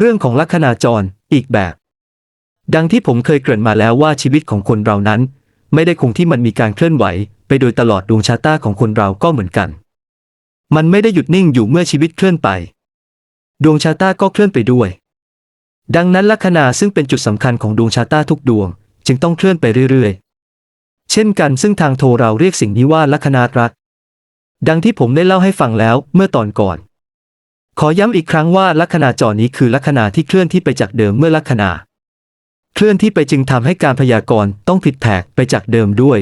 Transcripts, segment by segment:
เรื่องของลัคนาจรอีกแบบ ดังที่ผมเคยเกริ่นมาแล้วว่าชีวิตของคนเรานั้น ไม่ได้คงที่มันมีการเคลื่อนไหว ไปโดยตลอดดวงชะตาของคนเราก็เหมือนกัน มันไม่ได้หยุดนิ่งอยู่เมื่อชีวิตเคลื่อนไป ดวงชะตาก็เคลื่อนไปด้วย ดังนั้นลัคนาซึ่งเป็นจุดสำคัญของดวงชะตาทุกดวง จึงต้องเคลื่อนไปเรื่อยๆ เช่นกันซึ่งทางโทรเราเรียกสิ่งนี้ว่าลัคนารักดังที่ผมได้เล่าให้ฟังแล้วเมื่อตอนก่อน ขอย้ำอีกครั้งว่าลัคนาจรนี้คือลัคนาที่เคลื่อนที่ไปจากเดิมเมื่อลัคนาเคลื่อนที่ไปจึงทำให้การพยากรณ์ต้องผิดแผกไปจากเดิมด้วย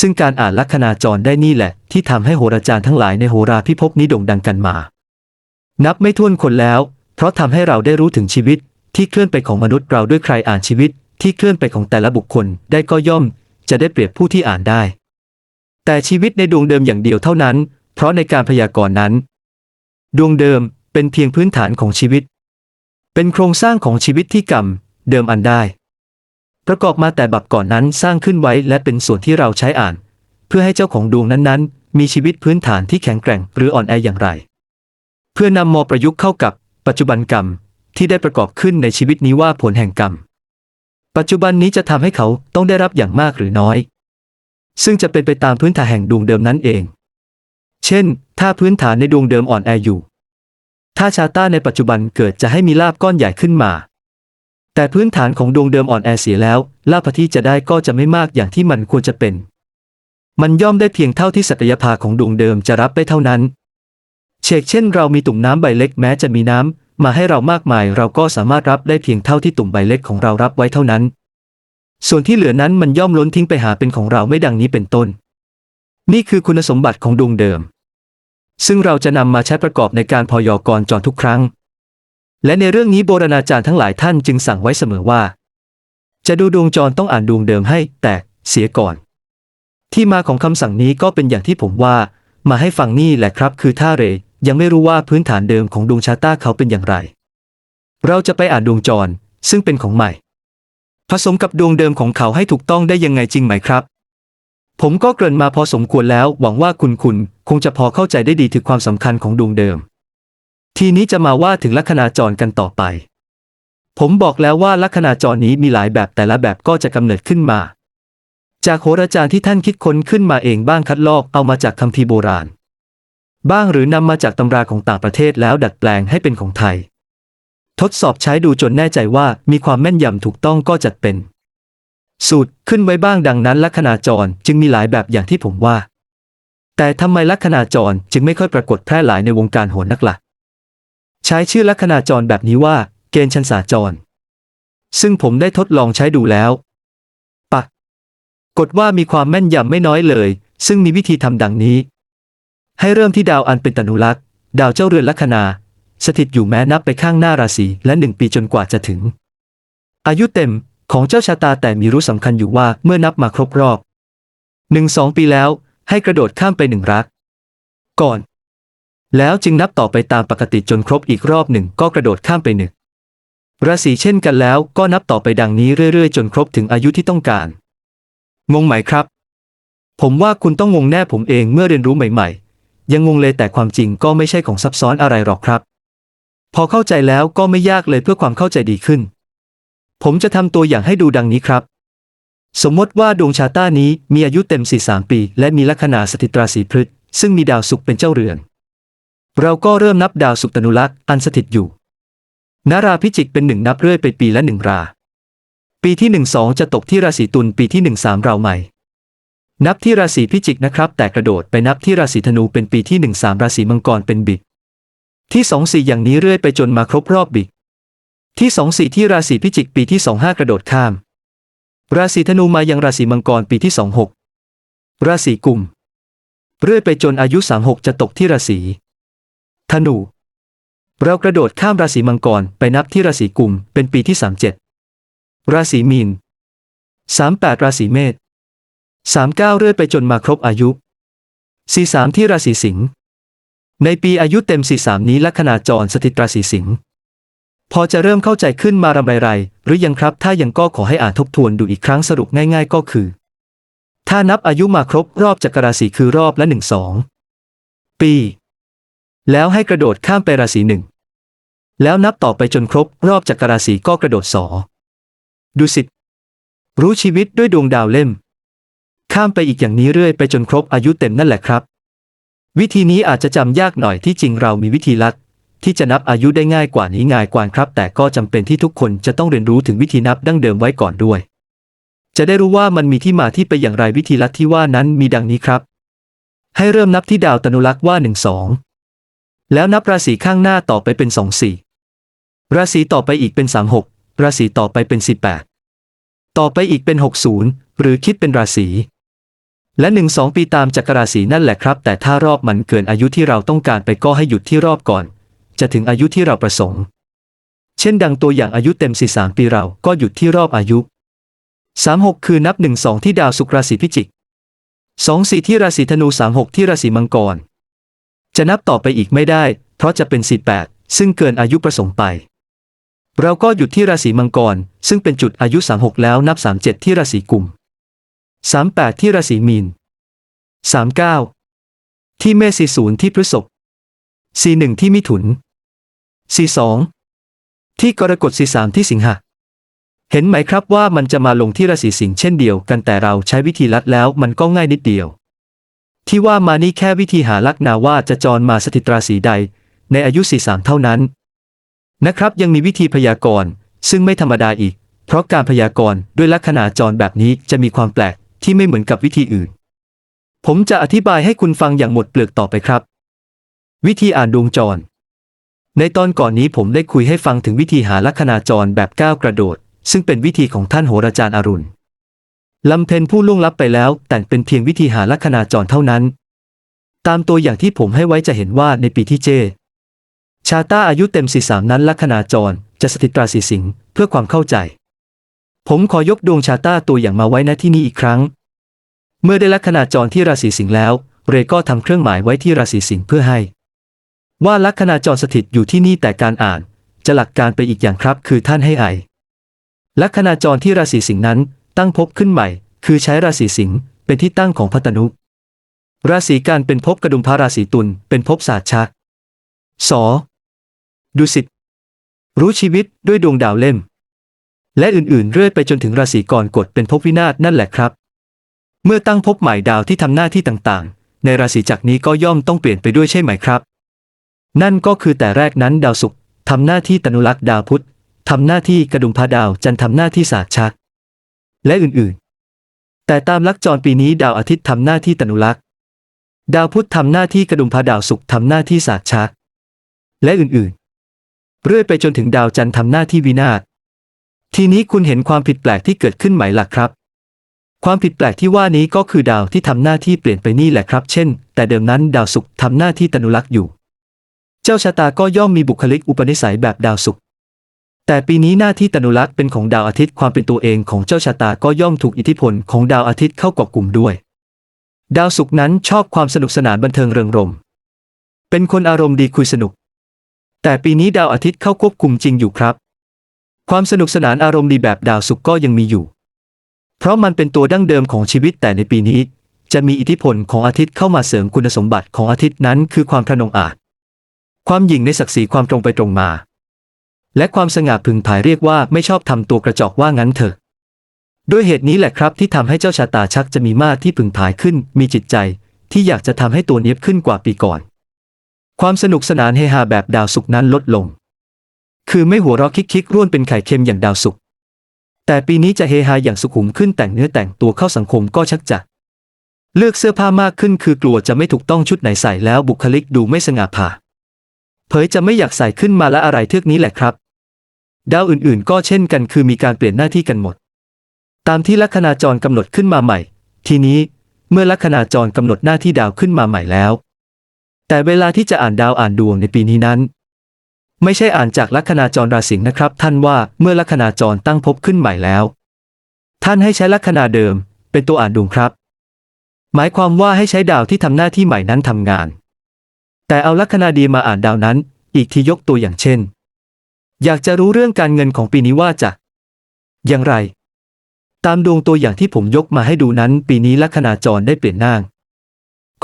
ซึ่งการอ่านลัคนาจรได้นี่แหละ ที่ทำให้โหราจารย์ทั้งหลายในโหราพิภพนี้โด่งดังกันมา นับไม่ถ้วนคนแล้ว เพราะทำให้เราได้รู้ถึงชีวิต ที่เคลื่อนไปของมนุษย์เราด้วยใครอ่านชีวิต ที่เคลื่อนไปของแต่ละบุคคลได้ก็ย่อม จะได้เปรียบผู้ที่อ่านได้ แต่ชีวิตในดวงเดิมอย่างเดียวเท่านั้น เพราะในการพยากรณ์นั้น ดวงเดิม เป็นเพียงพื้นฐานของชีวิต เป็นโครงสร้างของชีวิตที่กรรม เดิมอันได้ ประกอบมาแต่บับก่อนนั้นสร้างขึ้นไว้และเป็นส่วนที่เราใช้อ่าน เพื่อให้เจ้าของดวงนั้นๆ มีชีวิตพื้นฐานที่แข็งแกร่งหรืออ่อนแออย่างไร เพื่อนำมาประยุกต์เข้ากับปัจจุบันกรรมที่ได้ประกอบขึ้นในชีวิตนี้ว่าผลแห่งกรรม ปัจจุบันนี้จะทำให้เขาต้องได้รับอย่างมากหรือน้อย ซึ่งจะเป็นไปตามพื้นฐานแห่งดวงเดิมนั้นเอง เช่น ถ้าพื้นฐานในดวงเดิมอ่อนแออยู่ ถ้าชาต้าในปัจจุบันเกิดจะให้มีลาบก้อนใหญ่ขึ้นมา แต่พื้นฐานของดวงเดิมอ่อนแอเสียแล้ว ลาภที่จะได้ก็จะไม่มากอย่างที่มันควรจะเป็น มันย่อมได้เพียงเท่าที่ศักยภาของดวงเดิมจะรับได้เท่านั้น เชกเช่น เรามีตุ่มน้ำใบเล็กแม้จะมีน้ำมาให้เรามากมาย เราก็สามารถรับได้เพียงเท่าที่ตุ่มใบเล็กของเรารับไว้เท่านั้น ส่วนที่เหลือนั้นมันย่อมล้นทิ้งไปหาเป็นของเราไม่ดังนี้เป็นต้น นี่คือคุณสมบัติของดวงเดิม ซึ่งเราจะนำมาใช้ประกอบในการพยากรณ์จรทุกครั้ง และในเรื่องนี้โบราณอาจารย์ทั้งหลายท่านจึงสั่งไว้เสมอว่า จะดูดวงจรต้องอ่านดวงเดิมให้แตกเสียก่อน ที่มาของคำสั่งนี้ก็เป็นอย่างที่ผมว่า มาให้ฟังนี่แหละครับ คือถ้าเรยังไม่รู้ว่าพื้นฐานเดิมของดวงชะตาเขาเป็นอย่างไร เราจะไปอ่านดวงจรซึ่งเป็นของใหม่ ผสมกับดวงเดิมของเขาให้ถูกต้องได้ยังไงจริงไหมครับ ผมก็เกริ่นมาพอสมควรแล้ว หวังว่าคุณคุณคงจะพอเข้าใจได้ดีถึงความสำคัญของดวงเดิม ทีนี้จะมาว่าถึงลัคนาจรกันต่อไป ผมบอกแล้วว่าลัคนาจรนี้มีหลายแบบแต่ละแบบก็จะกำเนิดขึ้นมา จากโหราจารย์ที่ท่านคิดค้นขึ้นมาเองบ้างคัดลอกเอามาจากคัมภีโบราณ บ้างหรือนำมาจากตำราของต่างประเทศแล้วดัดแปลงให้เป็นของไทย ทดสอบใช้ดูจนแน่ใจว่ามีความแม่นยำถูกต้องก็จัดเป็น สูตรขึ้นไว้บ้างดังนั้นลัคนาจรจึงมีหลายแบบอย่างที่ผมว่า แต่ทำไมลัคนาจรจึงไม่ค่อยปรากฏแพร่หลายในวงการโหรนักละ่ะ ใช้ชื่อลัคนาจรแบบนี้ว่า เกณฑ์ชันสาจร ซึ่งผมได้ทดลองใช้ดูแล้วปักกดว่ามีความแม่นยำไม่น้อยเลย ซึ่งมีวิธีทำดังนี้ ให้เริ่มที่ดาวอันเป็นตนุลักษ์ดาวเจ้าเรือนลัคนา สถิตอยู่แม้นับไปข้างหน้าราศีและหนึ่งปีจนกว่าจะถึง อายุเต็ม ของเจ้าชะตาแต่มีรู้สำคัญอยู่ว่าเมื่อนับมาครบรอบหนึ่งสองปีแล้วให้กระโดดข้ามไปหนึ่งรัก ก่อน แล้วจึงนับต่อไปตามปกติจนครบอีกรอบหนึ่งก็กระโดดข้ามไปหนึ่งราศีเช่นกันแล้วก็นับต่อไปดังนี้เรื่อยๆ จนครบถึงอายุที่ต้องการ งงไหมครับ ผมว่าคุณต้องงงแน่ผมเองเมื่อเรียนรู้ใหม่ ๆ ยังงงเลยแต่ความจริงก็ไม่ใช่ของซับซ้อนอะไรหรอกครับ พอเข้าใจแล้วก็ไม่ยากเลยเพื่อความเข้าใจดีขึ้น ผมจะทำตัวอย่างให้ดูดังนี้ครับ สมมติว่าดวงชาต้านี้มีอายุเต็ม 43 ปี และมีลัคนาสถิตราศีพฤษซึ่งมีดาวศุกร์เป็นเจ้าเรือน เราก็เริ่มนับดาวศุกร์ตนุลักษ์อันสถิตอยู่ นาราพิจิกเป็นหนึ่งนับเรื่อยไปปีละหนึ่งรา ปีที่หนึ่งสองจะตกที่ราศีตุลปีที่หนึ่งสามเราใหม่ นับที่ราศีพิจิกนะครับ แต่กระโดดไปนับที่ราศีธนูเป็นปีที่หนึ่งสามราศีมังกรเป็นบิกที่สองสี่อย่างนี้เรื่อยไปจนมาครบรอบบิก ที่สองสี่ที่ราศีพิจิกปีที่สองห้ากระโดดข้าม ราศีธนูมายังราศีมังกรปีที่สองหกราศีกุม เรื่อยไปจนอายุสามหกจะตกที่ราศีธนู เรากระโดดข้ามราศีมังกรไปนับที่ราศีกุมเป็นปีที่สามเจ็ดราศีมีนสามแปดราศีเมษสามเก้าเรื่อยไปจนมาครบอายุสี่สามที่ราศีสิงห์ในปีอายุเต็มสี่สามนี้ลัคนาจรสถิตราศีสิงห์ พอจะเริ่มเข้าใจขึ้นมารำไรไรหรือยังครับ ถ้ายังก็ขอให้อ่านทบทวนดูอีกครั้งสรุปง่ายๆ ก็คือ ถ้านับอายุมาครบรอบจักรราศีคือรอบละหนึ่งสองปี แล้วให้กระโดดข้ามไปราศีหนึ่งแล้วนับต่อไปจนครบรอบจักรราศีก็กระโดดสอดูสิรู้ชีวิตด้วยดวงดาวเล่ม ข้ามไปอีกอย่างนี้เรื่อยไปจนครบอายุเต็มนั่นแหละครับ วิธีนี้อาจจะจำยากหน่อยที่จริงเรามีวิธีลัด ที่จะนับอายุได้ง่ายกว่านี้ง่ายกว่าครับ แต่ก็จำเป็นที่ทุกคนจะต้องเรียนรู้ถึงวิธีนับดั้งเดิมไว้ก่อนด้วย จะได้รู้ว่ามันมีที่มาที่ไปอย่างไรวิธีลัดที่ว่านั้นมีดังนี้ครับ ให้เริ่มนับที่ดาวตนุลักษ์ว่าหนึ่งสองแล้วนับราศีข้างหน้าต่อไปเป็นสองสี่ราศีต่อไปอีกเป็นสามหกราศีต่อไปเป็นสิบแปดต่อไปอีกเป็นหกศูนย์หรือคิดเป็นราศีและหนึ่งสองปีตามจักรราศีนั่นแหละครับ แต่ถ้ารอบมันเกินอายุที่เราต้องการไปก็ให้หยุดที่รอบก่อน จะถึงอายุที่เราประสงค์ เช่นดังตัวอย่างอายุเต็มสี่สามปีเราก็หยุดที่รอบอายุสามหกคือนับหนึ่งสองที่ดาวสุกราศีพิจิกสองสี่ที่ราศีธนูสามหกที่ราศีมังกร จะนับต่อไปอีกไม่ได้ เพราะจะเป็นสี่แปดซึ่งเกินอายุประสงค์ไป เราก็หยุดที่ราศีมังกร ซึ่งเป็นจุดอายุ 36 แล้วนับ 37 ที่ราศีกุม 38 ที่ราศีมีน 39 ที่เมษ40 ที่พฤษภ41 ที่มิถุน 42 ที่กรกฎ 43 ที่สิงหาเห็นไหมครับว่ามันจะมาลงที่ราศีสิงห์เช่นเดียวกันแต่เราใช้วิธีลัดแล้วมันก็ง่ายนิดเดียว ที่ว่ามานี่แค่วิธีหาลักนาว่าจะจรมาสถิตราศีใด ในอายุ 43 เท่านั้น นะครับยังมีวิธีพยากรณ์ซึ่งไม่ธรรมดาอีก เพราะการพยากรณ์ด้วยลัคนาจรแบบนี้จะมีความแปลกที่ไม่เหมือนกับวิธีอื่น ผมจะอธิบายให้คุณฟังอย่างหมดเปลือกต่อไปครับ วิธีอ่านดวงจร ในตอนก่อนนี้ผมได้คุยให้ฟังถึงวิธีหาลัคนาจรแบบก้าวกระโดด ซึ่งเป็นวิธีของท่านโหราจารย์อรุณลำเพนผู้ล่วงลับไปแล้ว แต่เป็นเพียงวิธีหาลัคนาจรเท่านั้น ตามตัวอย่างที่ผมให้ไว้จะเห็นว่าในปีที่เจ ชาต้าอายุเต็ม43นั้นลัคนาจรจะสถิตราศีสิงห์เพื่อความเข้าใจ ผมขอยกดวงชาต้าตัวอย่างมาไว้ณที่นี้อีกครั้ง เมื่อได้ลัคนาจรที่ราศีสิงห์แล้ว เรก็ทำเครื่องหมายไว้ที่ราศีสิงห์เพื่อให้ ว่าลัคนาจรสถิตอยู่ที่นี่แต่การอ่าน จะหลักการไปอีกอย่างครับคือท่านให้ไอลัคนาจรที่ราศีสิงห์นั้น ตั้งภพขึ้นใหม่ คือใช้ราศีสิงห์เป็นที่ตั้งของพัตนุราศีการเป็นภพกระดุมพระราศีตุลเป็นภพศาสตร์ชักสอดุสิตรู้ชีวิตด้วยดวงดาวเล่ม และอื่นๆ เรื่อยไปจนถึงราศีกรกฎเป็นภพวินาศนั่นแหละครับ เมื่อตั้งภพใหม่ดาวที่ทำหน้าที่ต่างๆ ในราศีจักนี้ก็ย่อมต้องเปลี่ยนไปด้วยใช่ไหมครับ นั่นก็คือแต่แรกนั้นดาวศุกร์ทำหน้าที่ตนุลักษ์ดาวพุธทำหน้าที่กระดุมพระดาวจันทร์ทำหน้าที่ศาสชัก และอื่นๆ แต่ตามลักจรปีนี้ดาวอาทิตย์ทำหน้าที่ตนุลักษ์ดาวพุธทำหน้าที่กระดุมพระดาวศุกร์ทำหน้าที่ศาสชัก และอื่นๆ เรื่อยไปจนถึงดาวจันทร์ทำหน้าที่วินาศทีนี้คุณเห็นความผิดแปลกที่เกิดขึ้นไหมล่ะครับ ความผิดแปลกที่ว่านี้ก็คือดาวที่ทำหน้าที่เปลี่ยนไปนี่แหละครับ เช่น แต่เดิมนั้นดาวศุกร์ทำหน้าที่ตนุลักษ์อยู่ เจ้าชะตาก็ย่อมมีบุคลิกอุปนิสัยแบบดาวศุกร์แต่ปีนี้หน้าที่ตนุลักษ์เป็นของดาวอาทิตย์ความเป็นตัวเองของเจ้าชะตาก็ย่อมถูกอิทธิพลของดาวอาทิตย์เข้ากอบกลุ่มด้วย ดาวศุกร์นั้นชอบความสนุกสนานบันเทิงเริงรมย์เป็นคนอารมณ์ดีคุยสนุก แต่ปีนี้ดาวอาทิตย์เข้าควบคุมจริงอยู่ครับ ความสนุกสนานอารมณ์ดีแบบดาวศุกร์ก็ยังมีอยู่ เพราะมันเป็นตัวดั้งเดิมของชีวิตแต่ในปีนี้ จะมีอิทธิพลของอาทิตย์เข้ามาเสริมคุณสมบัติของอาทิตย์นั้นคือความทะนงอาจ ความหยิ่งในศักดิ์ศรีความตรงไปตรงมา และความสง่าพึงภายเรียกว่าไม่ชอบทำตัวกระจอกว่างั้นเถอะด้วยเหตุนี้แหละครับที่ทำให้เจ้าชะตาชักจะมีมาตรที่พึงภายขึ้น มีจิตใจ ที่อยากจะทำให้ตัวเนี้ยบขึ้นกว่าปีก่อน ความสนุกสนานเฮฮาแบบดาวศุกนั้นลดลง คือไม่หัวเราะคิกๆร่วนเป็นไข่เค็มอย่างดาวศุกแต่ปีนี้จะเฮฮาอย่างสุขุมขึ้นแต่งเนื้อแต่งตัวเข้าสังคมก็ชักจะเลือกเสื้อผ้ามากขึ้นคือกลัวจะไม่ถูกต้องชุดไหนใส่แล้วบุคลิกดูไม่สง่าผ่า เผยจะไม่อยากใส่ขึ้นมาและอะไรเทือกนี้แหละครับ ดาวอื่นๆ ก็เช่นกันคือมีการเปลี่ยนหน้าที่กันหมด ตามที่ลัคนาจรกำหนดขึ้นมาใหม่ ทีนี้เมื่อลัคนาจรกำหนดหน้าที่ดาวขึ้นมาใหม่แล้ว แต่เวลาที่จะอ่านดาวอ่านดวงในปีนี้นั้น ไม่ใช่อ่านจากลัคนาจรราศีนะครับ ท่านว่าเมื่อลัคนาจรตั้งภพขึ้นใหม่แล้ว ท่านให้ใช้ลัคนาเดิม เป็นตัวอ่านดวงครับ หมายความว่าให้ใช้ดาวที่ทำหน้าที่ใหม่นั้นทำงาน แต่เอาลัคนาดีมาอ่านดาวนั้น อีกทียกตัวอย่างเช่น อยากจะรู้เรื่องการเงินของปีนี้ว่าจะ อย่างไร ตามดวงตัวอย่างที่ผมยกมาให้ดูนั้น ปีนี้ลัคนาจรได้เปลี่ยนนาง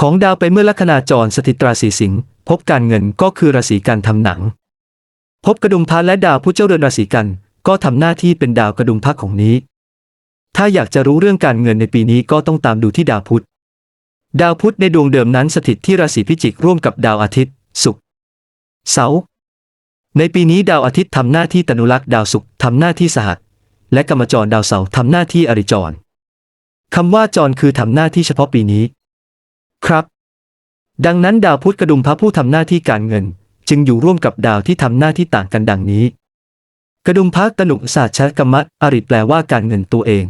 ของดาวไปเมื่อลัคนาจรสถิตราศีสิงห์พบการเงินก็คือราศีการทำหนัง พบกระดุมพระและดาวพุธเจ้าเรือนราศีกัน ก็ทำหน้าที่เป็นดาวกระดุมพระของนี้ ถ้าอยากจะรู้เรื่องการเงินในปีนี้ก็ต้องตามดูที่ดาวพุธ ดาวพุธในดวงเดิมนั้นสถิตที่ราศีพิจิกร่วมกับดาวอาทิตย์ ศุกร์ เสาร์ ในปีนี้ดาวอาทิตย์ทำหน้าที่ตนุลักษ์ดาวศุกร์ทำหน้าที่สหัส และกรรมจรดาวเสาร์ทำหน้าที่อริจรคำว่าจรคือทำหน้าที่เฉพาะปีนี้ ครับ ดังนั้นดาวพุธกระดุมพระผู้ทำหน้าที่การเงิน จึงอยู่ร่วมกับดาวที่ทำหน้าที่ต่างกันดังนี้ กระดุมพระตนุศาสตร์ชกรรมะอริแปลว่าการเงินตัวเอง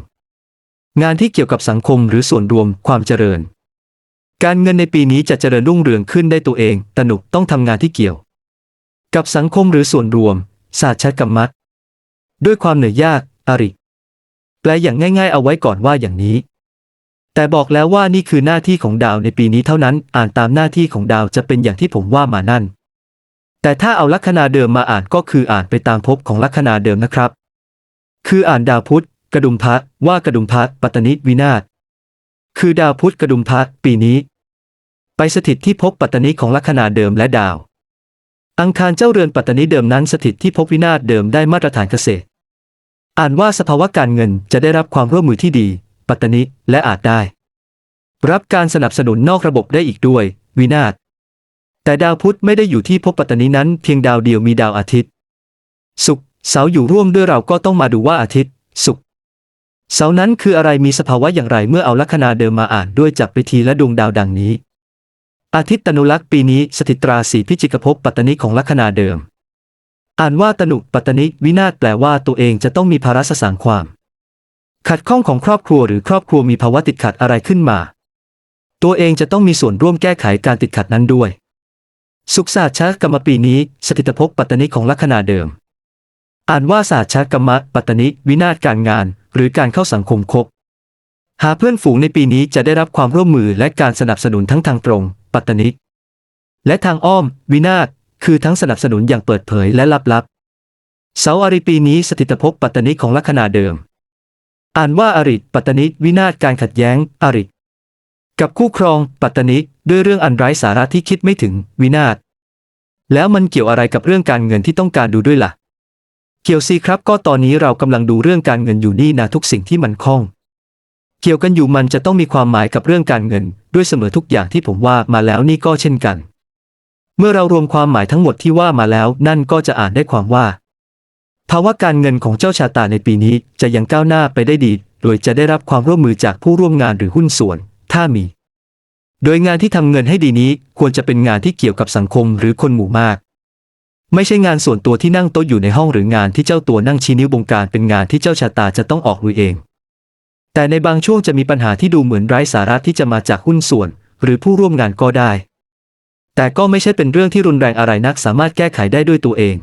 งานที่เกี่ยวกับสังคมหรือส่วนรวมความเจริญ การเงินในปีนี้จะเจริญรุ่งเรืองขึ้นได้ตัวเอง ตนุต้องทำงานที่เกี่ยว กับสังคมหรือส่วนรวม ศาสตร์ชกรรมะด้วยความเหนื่อยยาก อริ แปลอย่างง่ายๆ เอาไว้ก่อนว่าอย่างนี้ แต่บอกแล้วว่านี่คือหน้าที่ของดาวในปีนี้เท่านั้น อ่านตามหน้าที่ของดาวจะเป็นอย่างที่ผมว่ามานั่น แต่ถ้าเอาลัคนาเดิมมาอ่านก็คืออ่านไปตามภพของลัคนาเดิมนะครับ คืออ่านดาวพุธกระดุมพระว่ากระดุมพระปัตตนิวินาศคือดาวพุธกระดุมพระปีนี้ ไปสถิตที่ภพปัตตนิของลัคนาเดิมและดาว อังคารเจ้าเรือนปัตตนิเดิมนั้นสถิตที่ภพวินาศเดิมได้มาตรฐานเกษตร อ่านว่าสภาวะการเงินจะได้รับความร่วมมือที่ดี ปัตตนิและอาจได้ รับการสนับสนุนนอกระบบได้อีกด้วย วินาศแต่ดาวพุธไม่ได้อยู่ที่ภพปัตตนินั้นเพียงดาวเดียวมีดาวอาทิตย์ศุกร์เสาอยู่ร่วมด้วยเราก็ต้องมาดูว่าอาทิตย์ศุกร์เสานั้นคืออะไรมีสภาวะอย่างไรเมื่อเอาลัคนาเดิมมาอ่านด้วยจักริธีและดวงดาวดังนี้ อาทิตย์ตนุลักษ์ปีนี้สถิตราศีพิจิกภพปัตตนิของลัคนาเดิม อ่านว่าตนุปัตตนิวินาศแปลว่าตัวเองจะต้องมีภาระสสางความ ขัดข้องของครอบครัวหรือครอบครัวมีภาวะติดขัดอะไรขึ้นมา ตัวเองจะต้องมีส่วนร่วมแก้ไขการติดขัดนั้นด้วย สุขศาสตร์ชากรรมปีนี้สถิตภพปัตตนิของลัคนาเดิม อ่านว่าศาสตร์ชากรรมปัตตนิวินาศการงาน หรือการเข้าสังคมคบ หาเพื่อนฝูงในปีนี้จะได้รับความร่วมมือและการสนับสนุนทั้งทางตรง ปัตตนิและทางอ้อม วินาศคือทั้งสนับสนุนอย่างเปิดเผยและลับๆเสาอาริปีนี้สถิตภพปัตตนิของลัคนาเดิม อ่านว่าอาริปัตตนิวินาศการขัดแย้งอาริกับคู่ครอง ปัตตนิด้วยเรื่องอันไร้สาระที่คิดไม่ถึง วินาศแล้วมันเกี่ยวอะไรกับเรื่องการเงินที่ต้องการดูด้วยล่ะ เกี่ยวสิครับก็ตอนนี้เรากำลังดูเรื่องการเงินอยู่นี่นะทุกสิ่งที่มันคล้อง เกี่ยวกันอยู่มันจะต้องมีความหมายกับเรื่องการเงิน ด้วยเสมอทุกอย่างที่ผมว่ามาแล้วนี่ก็เช่นกัน เมื่อเรารวมความหมายทั้งหมดที่ว่ามาแล้ว นั่นก็จะอ่านได้ความว่า ภาวะการเงินของเจ้าชาตาในปีนี้จะยังก้าวหน้าไปได้ดี โดยจะได้รับความร่วมมือจากผู้ร่วมงานหรือหุ้นส่วน ถ้ามี โดยงานที่ทำเงินให้ดีนี้ควรจะเป็นงานที่เกี่ยวกับสังคมหรือคนหมู่มากไม่ใช่งานส่วนตัวที่นั่งโต๊ะอยู่ในห้องหรืองานที่เจ้าตัวนั่งชี้นิ้วบงการเป็นงานที่เจ้าชาตาจะต้องออกลุยเอง แต่ในบางช่วงจะมีปัญหาที่ดูเหมือนไร้สาระที่จะมาจากหุ้นส่วน หรือผู้ร่วมงานก็ได้ แต่ก็ไม่ใช่เป็นเรื่องที่รุนแรงอะไรนักสามารถแก้ไขได้ด้วยตัวเอง